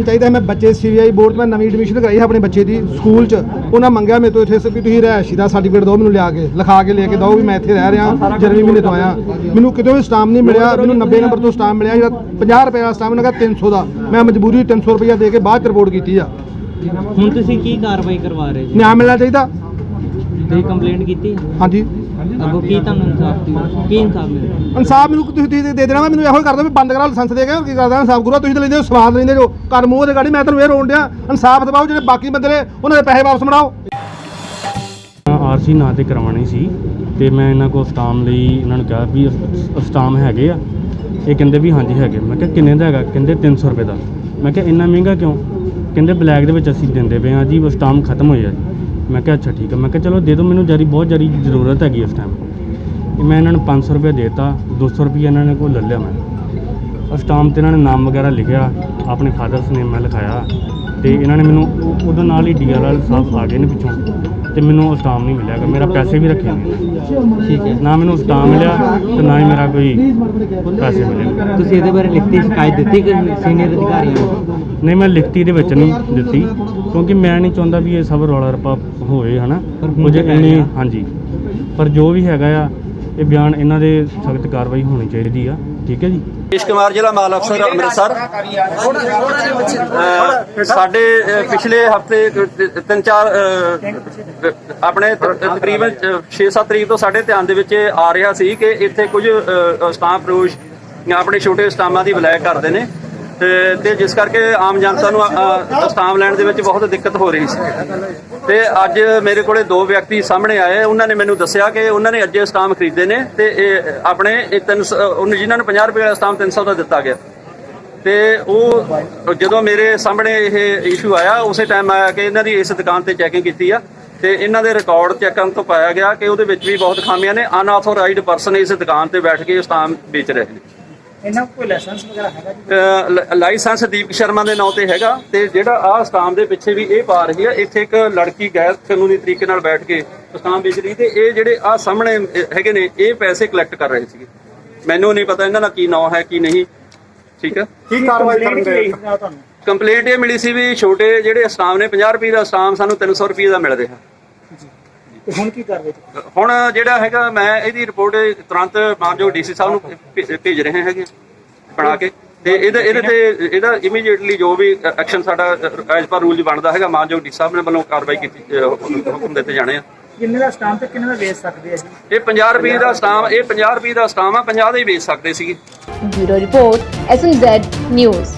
Stamp ਚਾਹੀਦਾ। ਮੈਂ ਬੱਚੇ ਸੀਬੀਆਈ ਬੋਰਡ ਮੈਂ ਨਵੀਂ ਐਡਮਿਸ਼ਨ ਕਰਾਈ ਹੈ ਆਪਣੇ ਬੱਚੇ ਦੀ ਸਕੂਲ 'ਚ। ਉਹਨਾਂ ਮੰਗਿਆ ਮੇਰੇ ਤੋਂ ਇੱਥੇ ਵੀ ਤੁਸੀਂ ਰਹਿਸ਼ੀ ਦਾ ਸਰਟੀਫਿਕੇਟ ਦਿਓ ਮੈਨੂੰ ਲਿਆ ਕੇ ਲਿਖਾ ਕੇ ਲੈ ਕੇ ਦਿਓ ਵੀ ਮੈਂ ਇੱਥੇ ਰਹਿ ਰਿਹਾ ਜਨਵਰੀ ਮਹੀਨੇ ਤੋਂ ਆਇਆ। ਮੈਨੂੰ ਕਿਤੇ ਵੀ ਸਟਾਮ ਨਹੀਂ ਮਿਲਿਆ ਮੈਨੂੰ 90 ਨੰਬਰ ਤੋਂ ਸਟਾਮ ਮਿਲਿਆ ਜਿਹੜਾ 50 ਰੁਪਏ ਦਾ ਸਟਾਮ ਉਹਨਾਂ ਦਾ 300 ਦਾ। ਮੈਂ ਮਜਬੂਰੀ 300 ਰੁਪਇਆ ਦੇ ਕੇ ਬਾਅਦ ਚ ਰਿਪੋਰਟ ਕੀਤੀ ਆ। ਹੁਣ ਤੁਸੀਂ ਕੀ ਕਾਰਵਾਈ ਕਰਵਾ ਰਹੇ ਜੀ? ਨਿਆਂ ਮਿਲਣਾ ਚਾਹੀਦਾ। ਤੁਸੀਂ ਕੰਪਲੇਂਟ ਕੀਤੀ? ਹਾਂਜੀ। ਅੱਗੋਂ ਕੀ ਤੁਹਾਨੂੰ ਇਨਸਾਫ ਦੀ ਕੀ ਇਨਸਾਫ ਮਿਲਿਆ ਇਨਸਾਫ ਮੈਨੂੰ ਤੁਸੀਂ ਤੁਸੀਂ ਦੇ ਦੇਣਾ ਵਾ, ਮੈਨੂੰ ਇਹੋ ਹੀ ਕਰਦਾ ਵੀ ਬੰਦ ਕਰਾ ਲਾਇਸੈਂਸ ਦੇ ਕੇ ਕੀ ਕਰਦਾ ਇਨਸਾਫ ਗੁਰੂ ਤੁਸੀਂ ਤਾਂ ਲੈਂਦੇ ਹੋ ਸਵਾਦ ਲੈਂਦੇ ਜੋ ਕਰ ਮੂੰਹ ਦੇ ਗਾੜੀ ਮੈਂ ਤੁਹਾਨੂੰ ਇਹ ਰੋਣ ਡਿਆ ਇਨਸਾਫ ਦਿਵਾਓ ਜਿਹੜੇ ਬਾਕੀ ਬੰਦੇ ਨੇ ਉਹਨਾਂ ਦੇ ਪੈਸੇ ਵਾਪਸ ਆਰਸੀ ਨਾਂ ਤੇ ਕਰਵਾਉਣੀ ਸੀ ਤੇ ਮੈਂ ਇਹਨਾਂ ਕੋਲ ਸਟਾਮ ਲਈ ਇਹਨਾਂ ਨੂੰ ਕਿਹਾ ਵੀ ਸਟਾਮ ਹੈਗੇ ਆ। ਇਹ ਕਹਿੰਦੇ ਵੀ ਹਾਂਜੀ ਹੈਗੇ। ਮੈਂ ਕਿਹਾ ਕਿੰਨੇ ਦਾ ਹੈਗਾ? ਕਹਿੰਦੇ 300 ਰੁਪਏ ਦਾ। ਮੈਂ ਕਿਹਾ ਇੰਨਾ ਮਹਿੰਗਾ ਕਿਉਂ? ਕਹਿੰਦੇ ਬਲੈਕ ਦੇ ਵਿੱਚ ਅਸੀਂ ਦਿੰਦੇ ਪਏ ਆ ਜੀ ਉਹ ਸਟਾਮ ਖਤਮ ਹੋਇਆ ਜੀ। ਮੈਂ ਕਿਹਾ, ਅੱਛਾ, ਠੀਕ ਹੈ ਮੈਂ ਕਿਹਾ, ਚਲੋ, ਦੇ ਦਿਓ, ਮੈਨੂੰ ਜਾਰੀ, ਬਹੁਤ ਜਾਰੀ ਜ਼ਰੂਰਤ ਹੈਗੀ ਇਸ ਟਾਈਮ ਮੈਂ ਇਹਨਾਂ ਨੂੰ 500 ਰੁਪਏ ਦੇਤਾ 200 ਰੁਪਏ ਇਹਨਾਂ ਨੇ ਕੋਲ ਲੈ ਲਿਆ ਮੈਂ। ਉਸ ਟਾਈਮ ਤੇ ਇਹਨਾਂ ਨੇ ਨਾਮ ਵਗੈਰਾ ਲਿਖਿਆ, ਆਪਣੇ ਫਾਦਰਸ ਨੇਮ ਮੈਂ ਲਿਖਾਇਆ ਤੇ ਇਹਨਾਂ ਨੇ ਮੈਨੂੰ ਉਹਦੇ ਨਾਲ ਹੀ ਡੀਆਰਐਲ ਸਾਹਿਬ ਆ ਗਏ ਨੇ ਪਿੱਛੋਂ। ਤੇ ਮੈਨੂੰ ਉਹ ਸਟਾਮ ਨਹੀਂ ਮਿਲਿਆ ਗਾ। ਮੇਰਾ ਪੈਸੇ ਵੀ ਰੱਖੇ ਨੇ ਠੀਕ ਹੈ। ਨਾ ਮੈਨੂੰ ਸਟਾਮ ਮਿਲਿਆ ਤੇ ਨਾ ਹੀ ਮੇਰਾ ਕੋਈ ਪੈਸੇ ਮਿਲੇ। ਤੁਸੀਂ ਇਹਦੇ ਬਾਰੇ ਲਿਖਤੀ ਸ਼ਿਕਾਇਤ ਦਿੱਤੀ ਕਿ ਸੀਨੀਅਰ ਅਧਿਕਾਰੀਆਂ ਨੂੰ? ਨਹੀਂ ਮੈਂ ਲਿਖਤੀ ਦੇ ਵਿੱਚ ਨਹੀਂ ਦਿੱਤੀ। ਕਿਉਂਕਿ ਮੈਂ ਨਹੀਂ ਚਾਹੁੰਦਾ ਵੀ ਇਹ ਸਭ ਰੌਲਾ ਰੱਪਾ ਹੋਵੇ ਹਨਾ? ਪੈ ਇੰਨੀ। ਹਾਂਜੀ। ਪਰ ਜੋ ਵੀ ਹੈਗਾ ਆ ਇਹ ਬਿਆਨ ਇਹਨਾਂ ਦੇ ਸਖਤ ਕਾਰਵਾਈ ਹੋਣੀ ਚਾਹੀਦੀ ਆ। ਠੀਕ ਹੈ ਜੀ? ਰਜੇਸ਼ ਕੁਮਾਰ ਜ਼ਿਲ੍ਹਾ ਮਾਲ ਅਫਸਰ ਅੰਮ੍ਰਿਤਸਰ। ਅਹ ਸਾਡੇ ਅਹ, ਪਿਛਲੇ ਹਫ਼ਤੇ ਤਿੰਨ ਚਾਰ ਅਹ, ਆਪਣੇ ਤ- ਤਕਰੀਬਨ 6-7 ਤਰੀਕ ਤੋਂ ਸਾਡੇ ਧਿਆਨ ਦੇ ਵਿੱਚ ਆ ਰਿਹਾ ਸੀ ਕਿ ਇੱਥੇ ਕੁਝ ਸਟਾਂਪ ਰੋਸ਼ ਆਪਣੇ ਛੋਟੇ ਸਟਾਮਾਂ ਦੀ ਵਿਲਾਇ ਕਰਦੇ ਨੇ। ਤੇ ਜਿਸ ਕਰਕੇ ਆਮ ਜਨਤਾ ਨੂੰ ਅਹ, ਲੈਣ ਦੇ ਵਿੱਚ ਬਹੁਤ ਦਿੱਕਤ ਹੋ ਰਹੀ ਸੀ। ਤੇ ਅੱਜ ਮੇਰੇ ਕੋਲੇ ਦੋ ਵਿਅਕਤੀ ਸਾਹਮਣੇ ਆਏ ਉਹਨਾਂ ਨੇ ਮੈਨੂੰ ਦੱਸਿਆ ਕਿ ਉਹਨਾਂ ਨੇ ਅੱਜੇ ਸਟਾਮ ਖਰੀਦੇ ਨੇ ਤੇ ਇਹ ਆਪਣੇ ਇਹ 300 ਉਹਨੂੰ ਜਿਨ੍ਹਾਂ ਨੂੰ 50 ਰੁਪਏ ਵਾਲਾ ਸਟਾਮ 300 ਦਾ ਦਿੱਤਾ ਗਿਆ। ਤੇ ਉਹ ਜਦੋਂ ਮੇਰੇ ਸਾਹਮਣੇ ਇਹ ਇਸ਼ੂ ਆਇਆ ਉਸੇ ਟਾਈਮ ਆਇਆ ਕਿ ਇਹਨਾਂ ਦੀ ਇਸ ਦੁਕਾਨ ਤੇ ਚੈਕਿੰਗ ਕੀਤੀ ਆ ਤੇ ਇਹਨਾਂ ਦੇ ਰਿਕਾਰਡ ਚੈੱਕ ਕਰਨ ਤੋਂ ਪਾਇਆ ਗਿਆ ਕਿ ਉਹਦੇ ਵਿੱਚ ਵੀ ਬਹੁਤ ਖਾਮੀਆਂ ਨੇ ਅਨਆਥੋਰਾਈਜ਼ਡ ਪਰਸਨ ਇਸ ਦੁਕਾਨ ਤੇ ਬੈਠ ਕੇ ਸਟਾਮ ਵੇਚ ਰਹੇ ਨੇ। ਇਹਨਾਂ ਕੋਲ ਕੋਈ ਲਾਇਸੈਂਸ ਵਗੈਰਾ ਹੈਗਾ ਜੀ? ਲਾਇਸੈਂਸ ਸ਼ਰਮਾ ਦੇ ਨਾਂ ਤੇ ਹੈਗਾ ਤੇ ਜਿਹੜਾ ਆਹ ਸਟਾਮ ਦੇ ਪਿੱਛੇ ਵੀ ਇਹ ਪਾ ਰਹੀ ਆ ਇੱਥੇ ਇੱਕ ਲੜਕੀ ਗੈਰ ਕਾਨੂੰਨੀ ਤਰੀਕੇ ਨਾਲ ਬੈਠ ਕੇ ਸਟਾਮ ਵੇਚ ਰਹੀ ਤੇ ਇਹ ਜਿਹੜੇ ਆਹ ਸਾਹਮਣੇ ਹੈਗੇ ਨੇ ਇਹ ਪੈਸੇ ਕਲੈਕਟ ਕਰ ਰਹੇ ਸੀਗੇ। ਮੈਨੂੰ ਨਹੀਂ ਪਤਾ ਇਹਨਾਂ ਦਾ ਕੀ ਨਾਂ ਹੈ ਕੀ ਨਹੀਂ। ਠੀਕ ਹੈ ਕੀ ਕਾਰਵਾਈ ਕਰਨਗੇ ਤੁਹਾਨੂੰ? ਕੰਪਲੇਂਟ ਇਹ ਮਿਲੀ ਸੀ ਵੀ ਛੋਟੇ ਜਿਹੜੇ ਸਟਾਮ ਨੇ 50 ਰੁਪਏ ਦਾ ਸਟਾਮ ਸਾਨੂੰ 300 ਰੁਪਏ ਦਾ ਮਿਲ ਰਿਹਾ। ਤੇ ਹੁਣ ਕੀ ਕਰ ਰਹੇ ਜੀ ਹੁਣ ਜਿਹੜਾ ਹੈਗਾ ਮੈਂ ਇਹਦੀ ਰਿਪੋਰਟ ਤੁਰੰਤ ਮਾਨਯੋਗ ਡੀਸੀ ਸਾਹਿਬ ਨੂੰ ਭੇ- ਭੇਜ ਰਹੇ ਹੈਗੇ ਬਣਾ ਕੇ। ਤੇ ਇਹਦੇ ਇਹਦੇ ਤੇ ਇਹਦਾ ਇਮੀਡੀਏਟਲੀ ਜੋ ਵੀ ਐਕਸ਼ਨ ਸਾਡਾ ਐਜ਼ ਪਰ ਰੂਲ ਬਣਦਾ ਹੈਗਾ ਮਾਨਯੋਗ ਡੀਸੀ ਸਾਹਿਬ ਨੇ ਵੱਲੋਂ ਕਾਰਵਾਈ ਕੀਤੀ ਹੁਕਮ ਦਿੱਤੇ ਜਾਣੇ ਆ। ਕਿੰਨੇ ਦਾ ਸਟਾਂਪ ਤੇ ਕਿੰਨੇ ਦਾ ਵੇਚ ਸਕਦੇ ਆ ਜੀ? ਇਹ 50 ਰੁਪਏ ਦਾ ਸਟਾਮ ਇਹ 50 ਰੁਪਏ ਦਾ ਸਟਾਮ ਆ 50 ਦਾ ਹੀ ਵੇਚ ਸਕਦੇ ਸੀਗੇ। Bureau Report, SMZ News.